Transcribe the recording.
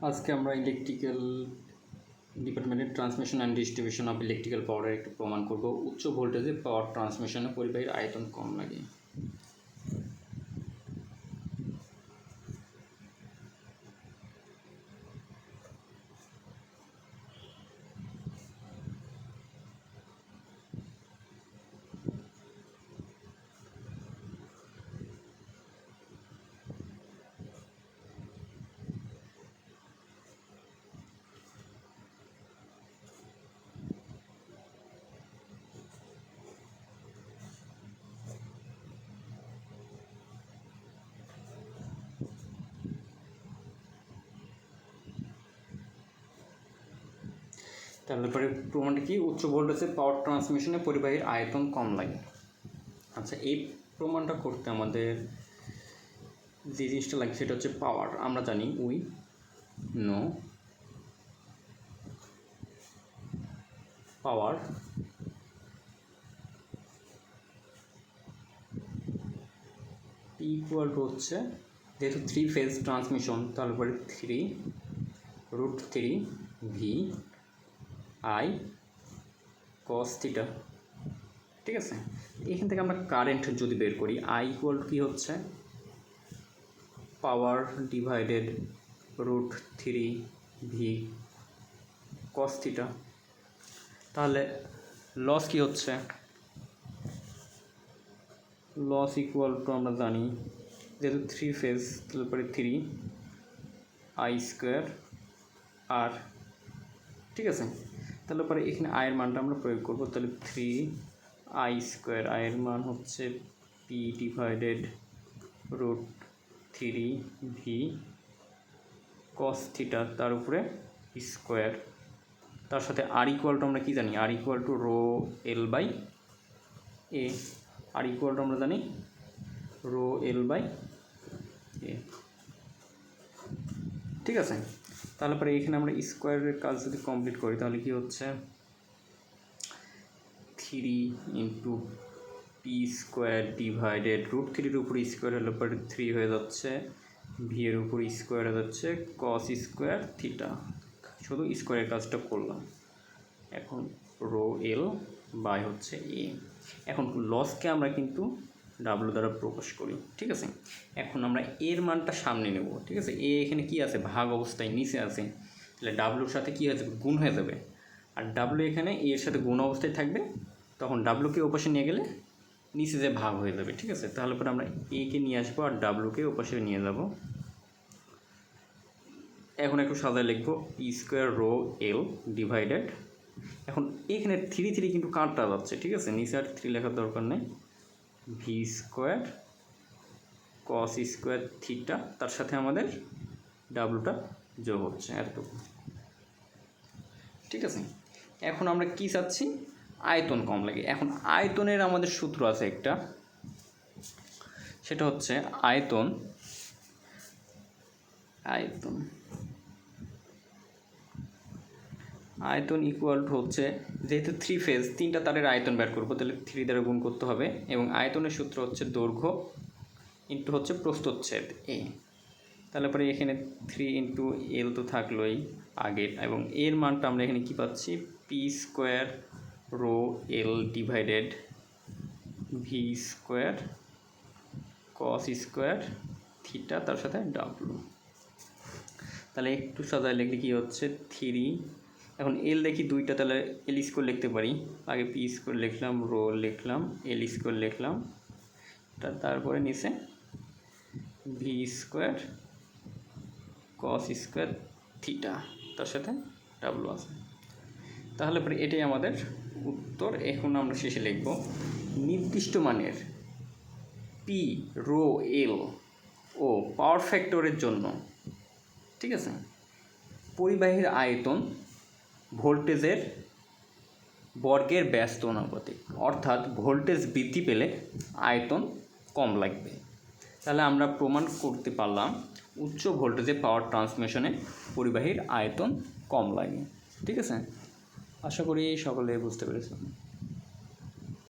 আজকে আমরা ইলেকট্রিক্যাল ডিপার্টমেন্টের transmission and distribution of electrical পাওয়ারের একটু প্রমাণ করব। উচ্চ ভোল্টেজে পাওয়ার ট্রান্সমিশনে পরিবাহীর আয়তন কম লাগে। তারপরে প্রমাণটা কি? উচ্চ ভোল্টেজে পাওয়ার ট্রান্সমিশনে পরিবাহীর আয়তন কম লাগে। আচ্ছা এই প্রমাণটা করতে আমাদের যে জিনিসটা লাগে সেটা হচ্ছে পাওয়ার আমরা জানি we know power equal to হচ্ছে যেহেতু থ্রি ফেজ ট্রান্সমিশন তারপরে three root three V I cos theta ঠিক আছে? এখান থেকে আমরা কারেন্ট যদি বের করি আই ইকুয়াল কী হচ্ছে? Power divided root three V cos theta তাহলে লস কি হচ্ছে? লস ইকুয়াল টু আমরা জানি যেহেতু থ্রি ফেজ তারপরে থ্রি আই স্কোয়ার আর ঠিক আছে? তাহলে পরে এখানে আয়ের মানটা আমরা প্রয়োগ করব। তাহলে থ্রি আই স্কোয়ার আয়ের মান হচ্ছে P divided root three V cos theta তার উপরে স্কোয়ার তার সাথে আর ইকুয়াল টু আমরা কী জানি? R equal to rho L by A R equal to আমরা জানি রো এল বাই এ ঠিক আছে? তাহলে পরে এখানে আমরা স্কোয়ারের কাজ যদি কমপ্লিট করি, তাহলে কি হচ্ছে? Three into P square divided root থ্রির উপর স্কোয়ার হলে পরে থ্রি হয়ে যাচ্ছে ভি এর উপর স্কোয়ার হয়ে যাচ্ছে কস স্কোয়ার থিটা শুধু স্কোয়ারের কাজটা করলাম। এখন রো এল বাই হচ্ছে এ এখন লসকে আমরা কিন্তু ডাব্লু দ্বারা প্রকাশ করি, ঠিক আছে? এখন আমরা এর মানটা সামনে নেব, ঠিক আছে? এ এখানে কি আছে? ভাগ অবস্থায় নিচে আছে। তাহলে ডাব্লুর সাথে কী হয়ে যাবে? গুণ হয়ে যাবে। আর ডাব্লু এখানে এর সাথে গুণ অবস্থায় থাকবে, তখন ডাব্লুকে ওপাশে নিয়ে গেলে নিচে যে ভাগ হয়ে যাবে, ঠিক আছে? তাহলে পরে আমরা একে নিয়ে আসব আর ডাব্লুকে ওপাশে নিয়ে যাব। এখন একটু সাজায় লিখব স্কোয়ার রো এল ডিভাইডেড এখন এখানে থ্রি থ্রি কিন্তু কাটটা যাচ্ছে, ঠিক আছে? নিচে আর থ্রি লেখার দরকার নেই। V square cos square theta তার সাথে আমাদের ডাব্লুটা যোগ হচ্ছে, এতটুকু। ঠিক আছে? এখন আমরা কি চাচ্ছি? আয়তন কম লাগে। এখন আয়তনের আমাদের সূত্র আছে একটা, সেটা হচ্ছে আয়তন আয়তন আয়তন ইকুয়াল হচ্ছে, যেহেতু থ্রি ফেজ তিনটা তারের আয়তন বের করব, তাহলে থ্রি দ্বারা গুণ করতে হবে এবং আয়তনের সূত্র হচ্ছে দৈর্ঘ্য ইন্টু হচ্ছে প্রস্তচ্ছেদ এ তাহলে পরে এখানে থ্রি ইন্টু এল তো থাকলোই আগের, এবং এর মানটা আমরা এখানে কী পাচ্ছি? P square rho L divided V square cos square theta তার সাথে ডাব্লু তাহলে একটু সাজায় লিখলে কী হচ্ছে? থ্রি এখন এল দেখি দুইটা, তাহলে এল স্কোর লিখতে পারি। আগে পি স্কোর লিখলাম রো লিখলাম এল স্কোর লিখলাম। তারপরে নিচে V square cos square theta তার সাথে ডাব্লু আছে। তাহলে পরে এটাই আমাদের উত্তর। এখন আমরা শেষে লিখব, নির্দিষ্ট মানের পি রো এল ও পাওয়ার ফ্যাক্টরের জন্য, ঠিক আছে? পরিবাহীর আয়তন ভোল্টেজের বর্গের ব্যস্ত অনুপাতিক অর্থাৎ ভোল্টেজ বৃদ্ধি পেলে আয়তন কম লাগবে। তাহলে আমরা প্রমাণ করতে পারলাম উচ্চ ভোল্টেজে পাওয়ার ট্রান্সমিশনে পরিবাহীর আয়তন কম লাগে। ঠিক আছে? আশা করি সকলে বুঝতে পেরেছেন।